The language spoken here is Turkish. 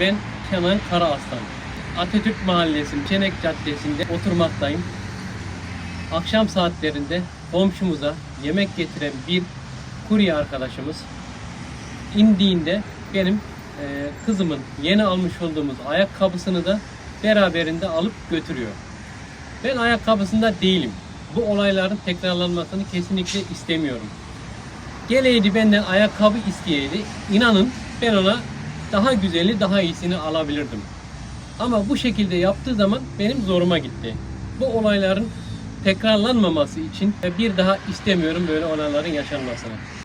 Ben Kenan Karaaslan. Atatürk Mahallesi Çenek Caddesi'nde oturmaktayım. Akşam saatlerinde komşumuza yemek getiren bir kurye arkadaşımız indiğinde benim e, kızımın yeni almış olduğumuz ayakkabısını da beraberinde alıp götürüyor. Ben ayakkabısında değilim. Bu olayların tekrarlanmasını kesinlikle istemiyorum. Geleydi benden ayakkabı isteyeydi. İnanın ben ona daha güzeli, daha iyisini alabilirdim. Ama bu şekilde yaptığı zaman benim zoruma gitti. Bu olayların tekrarlanmaması için bir daha istemiyorum böyle olayların yaşanmasını.